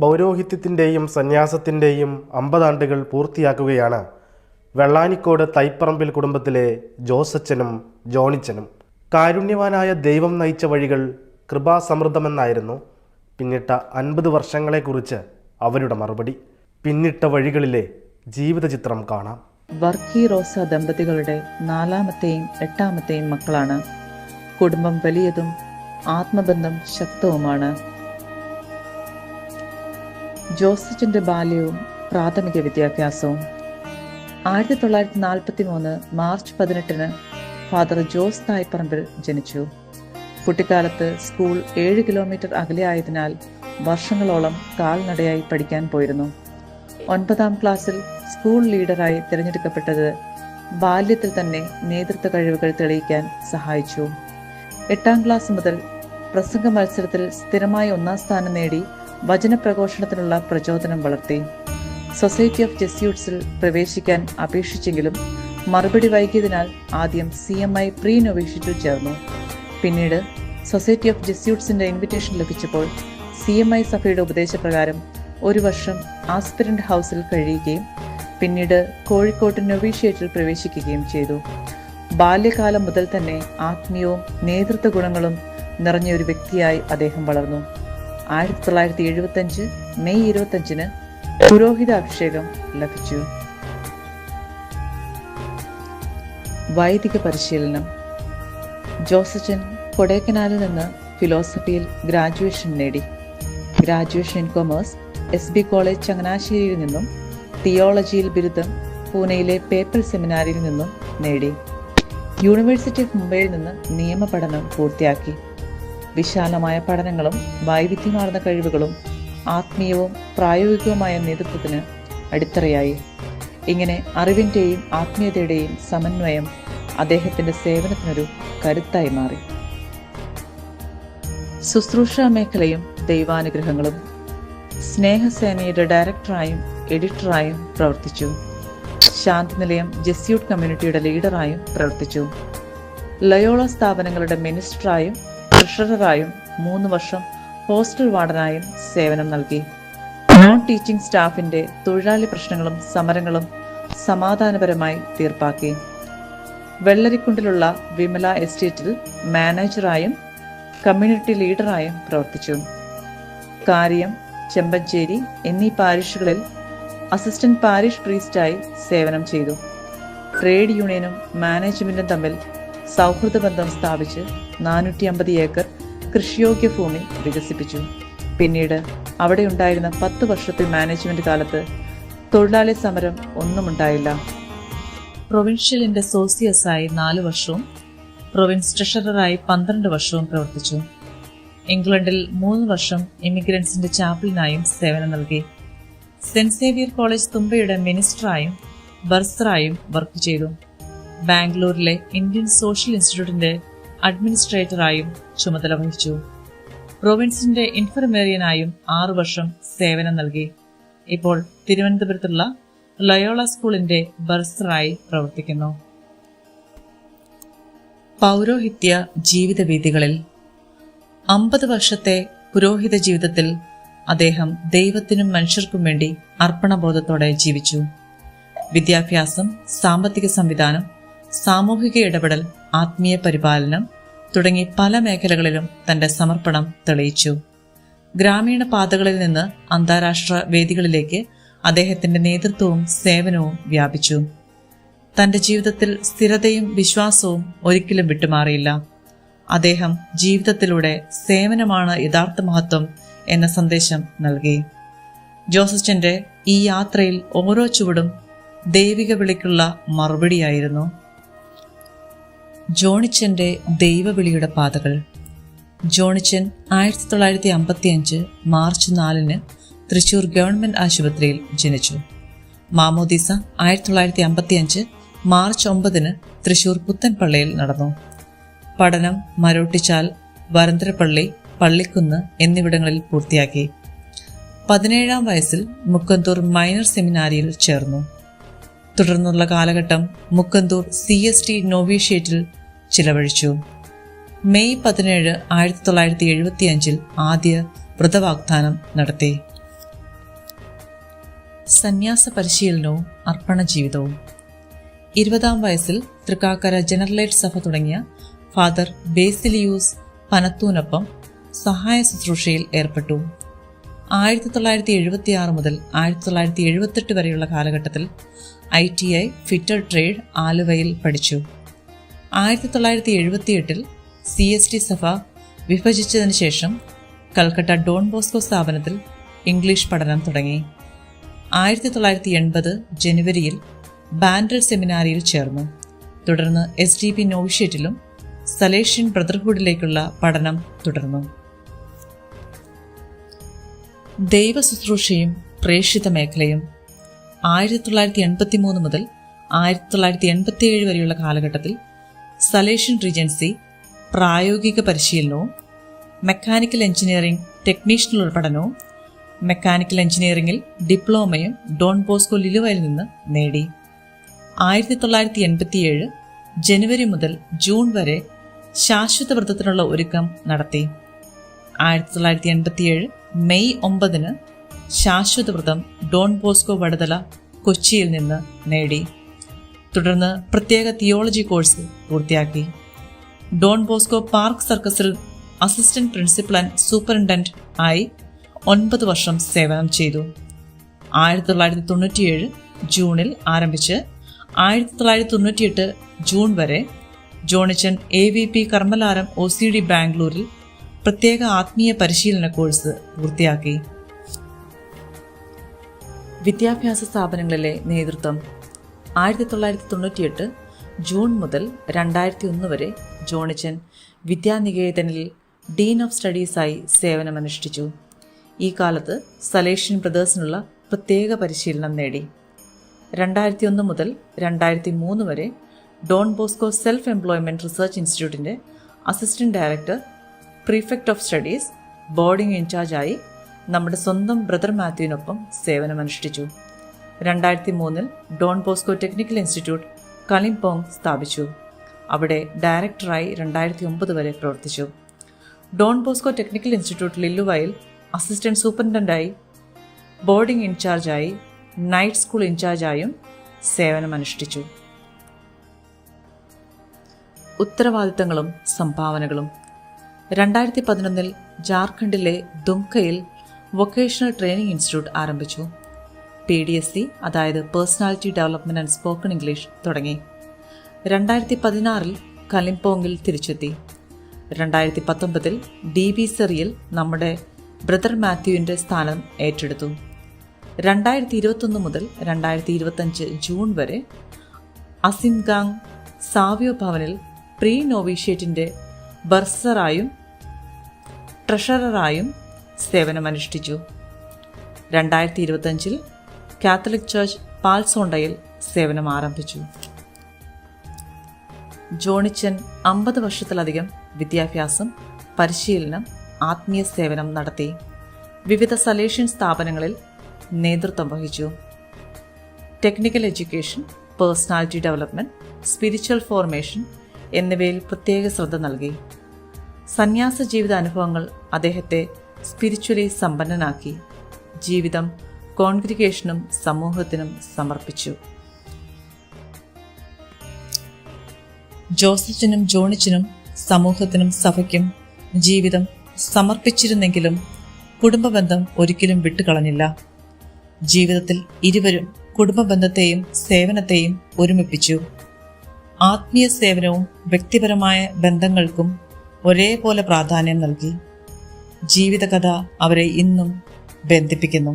പൗരോഹിത്യത്തിന്റെയും സന്യാസത്തിന്റെയും അമ്പതാണ്ടുകൾ പൂർത്തിയാക്കുകയാണ് വെള്ളാനിക്കോട് തൈപ്പറമ്പിൽ കുടുംബത്തിലെ ജോസച്ചനും ജോണിച്ചനും. കാരുണ്യവാനായ ദൈവം നയിച്ച വഴികൾ കൃപാസമൃദ്ധമെന്നായിരുന്നു. പിന്നിട്ട അൻപത് വർഷങ്ങളെക്കുറിച്ച് അവരുടെ മറുപടി. പിന്നിട്ട വഴികളിലെ ജീവിതചിത്രം കാണാം. വർക്കി റോസ ദമ്പതികളുടെ നാലാമത്തെയും എട്ടാമത്തെയും മക്കളാണ്. കുടുംബം വലിയതും ആത്മബന്ധം ശക്തവുമാണ്. ജോസഫിന്റെ ബാല്യവും പ്രാഥമിക വിദ്യാഭ്യാസവും. ആയിരത്തി തൊള്ളായിരത്തി നാൽപ്പത്തി മൂന്ന് മാർച്ച് പതിനെട്ടിന് ഫാദർ ജോസ് തായ്പറമ്പിൽ ജനിച്ചു. കുട്ടിക്കാലത്ത് സ്കൂൾ ഏഴ് കിലോമീറ്റർ അകലെ ആയതിനാൽ വർഷങ്ങളോളം കാൽനടയായി പഠിക്കാൻ പോയിരുന്നു. ഒൻപതാം ക്ലാസ്സിൽ സ്കൂൾ ലീഡറായി തിരഞ്ഞെടുക്കപ്പെട്ടത് ബാല്യത്തിൽ തന്നെ നേതൃത്വ കഴിവുകൾ തെളിയിക്കാൻ സഹായിച്ചു. എട്ടാം ക്ലാസ് മുതൽ പ്രസംഗ മത്സരത്തിൽ സ്ഥിരമായി ഒന്നാം സ്ഥാനം നേടി വചനപ്രഘോഷണത്തിനുള്ള പ്രചോദനം വളർത്തി സൊസൈറ്റി ഓഫ് ജെസ്യൂട്ട്സിൽ പ്രവേശിക്കാൻ അപേക്ഷിച്ചെങ്കിലും മറുപടി വൈകിയതിനാൽ ആദ്യം സി എം ഐ പ്രീ നൊവേഷ്യറ്റിൽ ചേർന്നു. പിന്നീട് സൊസൈറ്റി ഓഫ് ജെസ്യൂട്ട്സിന്റെ ഇൻവിറ്റേഷൻ ലഭിച്ചപ്പോൾ സി എം ഐ സഭയുടെ ഉപദേശപ്രകാരം ഒരു വർഷം ആസ്പിരന്റ് ഹൗസിൽ കഴിയുകയും പിന്നീട് കോഴിക്കോട്ട് നൊവീഷ്യേറ്റിൽ പ്രവേശിക്കുകയും ചെയ്തു. ബാല്യകാലം മുതൽ തന്നെ ആത്മീയവും നേതൃത്വ ഗുണങ്ങളും നിറഞ്ഞ ഒരു വ്യക്തിയായി അദ്ദേഹം വളർന്നു. ആയിരത്തി തൊള്ളായിരത്തി എഴുപത്തി അഞ്ച് മെയ് ഇരുപത്തഞ്ചിന് പുരോഹിത അഭിഷേകം ലഭിച്ചു. വൈദിക പരിശീലനം. ജോസച്ചൻ കൊടേക്കനാലിൽ നിന്ന് ഫിലോസഫിയിൽ ഗ്രാജുവേഷൻ നേടി. Graduation in commerce S B College ചങ്ങനാശ്ശേരിയിൽ നിന്നും തിയോളജിയിൽ ബിരുദം പൂനെയിലെ പേപ്പൽ സെമിനാരിയിൽ നിന്നും നേടി. യൂണിവേഴ്സിറ്റി ഓഫ് മുംബൈയിൽ നിന്ന് നിയമപഠനം പൂർത്തിയാക്കി. വിശാലമായ പഠനങ്ങളും വൈവിധ്യമാർന്ന കഴിവുകളും ആത്മീയവും പ്രായോഗികവുമായ നേതൃത്വത്തിന് അടിത്തറയായി. ഇങ്ങനെ അറിവിന്റെയും ആത്മീയതയുടെയും സമന്വയം അദ്ദേഹത്തിന്റെ സേവനത്തിനൊരു കരുത്തായി മാറി. ശുശ്രൂഷ മേഖലയും ദൈവാനുഗ്രഹങ്ങളും സ്നേഹസേനയുടെ ഡയറക്ടറായും എഡിറ്ററായും പ്രവർത്തിച്ചു. ശാന്തിനിലയം ജെസ്യൂട്ട് കമ്മ്യൂണിറ്റിയുടെ ലീഡറായും പ്രവർത്തിച്ചു. ലയോള സ്ഥാപനങ്ങളുടെ മിനിസ്റ്ററായും ട്രഷററായും മൂന്ന് വർഷം ഹോസ്റ്റൽ വാർഡനായും സേവനം നൽകി. നോൺ ടീച്ചിങ് സ്റ്റാഫിന്റെ തൊഴിലാളി പ്രശ്നങ്ങളും സമരങ്ങളും സമാധാനപരമായി തീർപ്പാക്കി. വെള്ളരിക്കുണ്ടിലുള്ള വിമല എസ്റ്റേറ്റിൽ മാനേജറായും കമ്മ്യൂണിറ്റി ലീഡറായും പ്രവർത്തിച്ചു. കാര്യം ചെമ്പഞ്ചേരി എന്നീ പാരിഷുകളിൽ അസിസ്റ്റന്റ് പാരിഷ് പ്രീസ്റ്റായി സേവനം ചെയ്തു. ട്രേഡ് യൂണിയനും മാനേജ്മെന്റും തമ്മിൽ സൗഹൃദ ബന്ധം സ്ഥാപിച്ച് നാനൂറ്റി അമ്പത് ഏക്കർ കൃഷിയോഗ്യ ഭൂമി വികസിപ്പിച്ചു. പിന്നീട് അവിടെ ഉണ്ടായിരുന്ന പത്ത് വർഷത്തെ മാനേജ്മെന്റ് കാലത്ത് തൊഴിലാളി സമരം ഒന്നും ഒന്നുമുണ്ടായില്ല പ്രൊവിൻഷ്യലിന്റെ സോസിയസായി നാല് വർഷവും പ്രൊവിൻസ് ട്രഷററായി പന്ത്രണ്ട് വർഷവും പ്രവർത്തിച്ചു. ഇംഗ്ലണ്ടിൽ മൂന്ന് വർഷം ഇമിഗ്രൻസിന്റെ ചാപ്പിളിനായും സേവനം നൽകി. സെന്റ് സേവിയർ കോളേജ് തുമ്പയുടെ മിനിസ്റ്ററായും ബർസറായും വർക്ക് ചെയ്തു. ബാംഗ്ലൂരിലെ ഇന്ത്യൻ സോഷ്യൽ ഇൻസ്റ്റിറ്റ്യൂട്ടിന്റെ അഡ്മിനിസ്ട്രേറ്ററായും ചുമതല വഹിച്ചു. പ്രൊവിൻസിന്റെ ഇൻഫർമേറിയനായും ആറു വർഷം സേവനം നൽകി. ഇപ്പോൾ തിരുവനന്തപുരത്തുള്ള ലയോള സ്കൂളിന്റെ ബർസറായി പ്രവർത്തിക്കുന്നു. പൗരോഹിത്യ ജീവിത ജീവിതവീതികളിൽ അമ്പത് വർഷത്തെ പുരോഹിത ജീവിതത്തിൽ അദ്ദേഹം ദൈവത്തിനും മനുഷ്യർക്കും വേണ്ടി അർപ്പണബോധത്തോടെ ജീവിച്ചു. വിദ്യാഭ്യാസം സാമ്പത്തിക സംവിധാനം സാമൂഹിക ഇടപെടൽ ആത്മീയ പരിപാലനം തുടങ്ങി പല മേഖലകളിലും തന്റെ സമർപ്പണം തെളിയിച്ചു. ഗ്രാമീണ പാതകളിൽ നിന്ന് അന്താരാഷ്ട്ര വേദികളിലേക്ക് അദ്ദേഹത്തിന്റെ നേതൃത്വവും സേവനവും വ്യാപിച്ചു. തന്റെ ജീവിതത്തിൽ സ്ഥിരതയും വിശ്വാസവും ഒരിക്കലും വിട്ടുമാറിയില്ല. അദ്ദേഹം ജീവിതത്തിലൂടെ സേവനമാണ് യഥാർത്ഥ മഹത്വം എന്ന സന്ദേശം നൽകി. ജോസഫിന്റെ ഈ യാത്രയിൽ ഓരോ ചുവടും ദൈവിക വിളിക്കുള്ള മറുപടിയായിരുന്നു. ജോണിച്ചന്റെ ദൈവവിളിയുടെ പാതകൾ. ജോണിച്ചൻ ആയിരത്തി തൊള്ളായിരത്തി അമ്പത്തി അഞ്ച് മാർച്ച് നാലിന് തൃശൂർ ഗവൺമെന്റ് ആശുപത്രിയിൽ ജനിച്ചു. മാമോദീസ ആയിരത്തി തൊള്ളായിരത്തി അമ്പത്തി അഞ്ച് മാർച്ച് ഒമ്പതിന് തൃശൂർ പുത്തൻപള്ളിയിൽ നടന്നു. പഠനം മരോട്ടിച്ചാൽ വരന്തരപ്പള്ളി പള്ളിക്കുന്ന് എന്നിവിടങ്ങളിൽ പൂർത്തിയാക്കി. പതിനേഴാം വയസ്സിൽ മുക്കന്തൂർ മൈനർ സെമിനാരിയിൽ ചേർന്നു. തുടർന്നുള്ള കാലഘട്ടം മുക്കന്തൂർ സി എസ് ടി നോവീഷ്യേറ്റിൽ ചിലവഴിച്ചു. മെയ് പതിനേഴ് ആയിരത്തി തൊള്ളായിരത്തി എഴുപത്തിയഞ്ചിൽ ആദ്യ വ്രതവാഗ്ദാനം നടത്തി. സന്യാസ പരിശീലനവും അർപ്പണ ജീവിതവും. ഇരുപതാം വയസ്സിൽ തൃക്കാക്കര ജനറലേറ്റ് സഭ തുടങ്ങിയ ഫാദർ ബേസിലിയൂസ് പനത്തൂനൊപ്പം സഹായ ശുശ്രൂഷയിൽ ഏർപ്പെട്ടു. ആയിരത്തി തൊള്ളായിരത്തി എഴുപത്തി ആറ് മുതൽ ആയിരത്തി തൊള്ളായിരത്തി എഴുപത്തെട്ട് വരെയുള്ള കാലഘട്ടത്തിൽ I T I fitter trade ആലുവയിൽ പഠിച്ചു. ആയിരത്തി തൊള്ളായിരത്തി എഴുപത്തിയെട്ടിൽ സി എസ് ടി സഭ വിഭജിച്ചതിന് ശേഷം കൽക്കട്ട ഡോൺ ബോസ്കോ സ്ഥാപനത്തിൽ ഇംഗ്ലീഷ് പഠനം തുടങ്ങി. ആയിരത്തി തൊള്ളായിരത്തി എൺപത് ജനുവരിയിൽ ബാൻഡൽ സെമിനാരിയിൽ ചേർന്നു. തുടർന്ന് എസ് ഡി പി നോവിഷ്യറ്റിലും സലേഷ്യൻ ബ്രദർഹുഡിലേക്കുള്ള പഠനം തുടർന്നു. ദൈവശുശ്രൂഷയും പ്രേക്ഷിത മേഖലയും. ആയിരത്തി തൊള്ളായിരത്തി എൺപത്തി മൂന്ന് മുതൽ ആയിരത്തി തൊള്ളായിരത്തി എൺപത്തി ഏഴ് വരെയുള്ള കാലഘട്ടത്തിൽ സലേഷ്യൻ റീജൻസി പ്രായോഗിക പരിശീലനവും മെക്കാനിക്കൽ എഞ്ചിനീയറിംഗ് ടെക്നീഷ്യൻ പഠനവും മെക്കാനിക്കൽ എഞ്ചിനീയറിംഗിൽ ഡിപ്ലോമയും ഡോൺ ബോസ്കോ ലിലുവയിൽ നിന്ന് നേടി. ആയിരത്തി തൊള്ളായിരത്തി എൺപത്തിയേഴ് ജനുവരി മുതൽ ജൂൺ വരെ ശാശ്വത വ്രതത്തിനുള്ള ഒരുക്കം നടത്തി. ആയിരത്തി തൊള്ളായിരത്തി എൺപത്തിയേഴ് മെയ് ഒമ്പതിന് ശാശ്വത വ്രതം ഡോൺ ബോസ്കോ വടതല കൊച്ചിയിൽ നിന്ന് നേടി. തുടർന്ന് പ്രത്യേക തിയോളജി കോഴ്സ് പൂർത്തിയാക്കി. ഡോൺ ബോസ്കോ പാർക്ക് സർക്കസിൽ അസിസ്റ്റന്റ് പ്രിൻസിപ്പൽ ആൻഡ് സൂപ്രണ്ടന്റ് ആയി ഒൻപത് വർഷം സേവനം ചെയ്തു. ആയിരത്തി തൊള്ളായിരത്തി തൊണ്ണൂറ്റിയേഴ് ജൂണിൽ ആരംഭിച്ച് ആയിരത്തി തൊള്ളായിരത്തി തൊണ്ണൂറ്റിയെട്ട് ജൂൺ വരെ Johnichan A V P Karmelaram O C D ബാംഗ്ലൂരിൽ പ്രത്യേക ആത്മീയ പരിശീലന കോഴ്സ് പൂർത്തിയാക്കി. വിദ്യാഭ്യാസ സ്ഥാപനങ്ങളിലെ നേതൃത്വം. ആയിരത്തി തൊള്ളായിരത്തി തൊണ്ണൂറ്റിയെട്ട് ജൂൺ മുതൽ രണ്ടായിരത്തി ഒന്ന് വരെ ജോണിച്ചൻ വിദ്യാനികേതനിൽ ഡീൻ ഓഫ് സ്റ്റഡീസായി സേവനമനുഷ്ഠിച്ചു. ഈ കാലത്ത് സലേഷ്യൻ ബ്രദേഴ്സിനുള്ള പ്രത്യേക പരിശീലനം നേടി. രണ്ടായിരത്തി ഒന്ന് മുതൽ രണ്ടായിരത്തി മൂന്ന് വരെ Don Bosco self employment research ഇൻസ്റ്റിറ്റ്യൂട്ടിന്റെ assistant director prefect of studies boarding ഇൻചാർജായി നമ്മുടെ സ്വന്തം ബ്രദർ മാത്യുവിനൊപ്പം സേവനമനുഷ്ഠിച്ചു രണ്ടായിരത്തി മൂന്നിൽ Don Bosco technical institute Kalimpong സ്ഥാപിച്ചു. അവിടെ ഡയറക്ടറായി രണ്ടായിരത്തി ഒമ്പത് വരെ പ്രവർത്തിച്ചു. ഡോൺ ബോസ്കോ ടെക്നിക്കൽ ഇൻസ്റ്റിറ്റ്യൂട്ട് ലില്ലുവയിൽ അസിസ്റ്റന്റ് സൂപ്രണ്ടന്റായി ബോർഡിംഗ് ഇൻചാർജായി നൈറ്റ് സ്കൂൾ ഇൻചാർജായും സേവനമനുഷ്ഠിച്ചു ഉത്തരവാദിത്തങ്ങളും സംഭാവനകളും രണ്ടായിരത്തി പതിനൊന്നിൽ ജാർഖണ്ഡിലെ ദുംകയിൽ വൊക്കേഷണൽ ട്രെയിനിംഗ് ഇൻസ്റ്റിറ്റ്യൂട്ട് ആരംഭിച്ചു. പി ഡി എസ് സി അതായത് personality development and spoken English തുടങ്ങി. രണ്ടായിരത്തി പതിനാറിൽ കലിംപോങ്ങിൽ തിരിച്ചെത്തി. രണ്ടായിരത്തി പത്തൊമ്പതിൽ ഡി ബി സെറിയിൽ നമ്മുടെ ബ്രദർ മാത്യുവിന്റെ സ്ഥാനം ഏറ്റെടുത്തു. രണ്ടായിരത്തി ഇരുപത്തൊന്ന് മുതൽ രണ്ടായിരത്തി ഇരുപത്തഞ്ച് ജൂൺ വരെ അസിംഗാങ് സാവ്യോ ഭവനിൽ പ്രീ നോവീഷ്യേറ്റിന്റെ ബർസറായും ട്രഷററായും സേവനമനുഷ്ഠിച്ചു. രണ്ടായിരത്തി ഇരുപത്തഞ്ചിൽ കാത്തലിക് ചർച്ച് പാൽസോണ്ടയിൽ സേവനം ആരംഭിച്ചു ജോണിച്ചൻ അമ്പത് വർഷത്തിലധികം വിദ്യാഭ്യാസം പരിശീലനം ആത്മീയ സേവനം നടത്തി. വിവിധ സലേഷ്യൻ സ്ഥാപനങ്ങളിൽ നേതൃത്വം വഹിച്ചു. Technical education personality development spiritual formation എന്നിവയിൽ പ്രത്യേക ശ്രദ്ധ നൽകി. സന്യാസ ജീവിത അനുഭവങ്ങൾ അദ്ദേഹത്തെ സ്പിരിച്വലി സമ്പന്നനാക്കി. ജീവിതം കോൺഗ്രിഗേഷനും സമൂഹത്തിനും സമർപ്പിച്ചു. ജോസഫിനും ജോണിച്ചിനും സമൂഹത്തിനും സഭയ്ക്കും ജീവിതം സമർപ്പിച്ചിരുന്നെങ്കിലും കുടുംബബന്ധം ഒരിക്കലും വിട്ടുകളഞ്ഞില്ല. ജീവിതത്തിൽ ഇരുവരും കുടുംബബന്ധത്തെയും സേവനത്തെയും ഒരുമിപ്പിച്ചു. ആത്മീയ സേവനവും വ്യക്തിപരമായ ബന്ധങ്ങൾക്കും ഒരേപോലെ പ്രാധാന്യം നൽകി ജീവിതകഥ അവരെ ഇന്നും ബന്ധിപ്പിക്കുന്നു.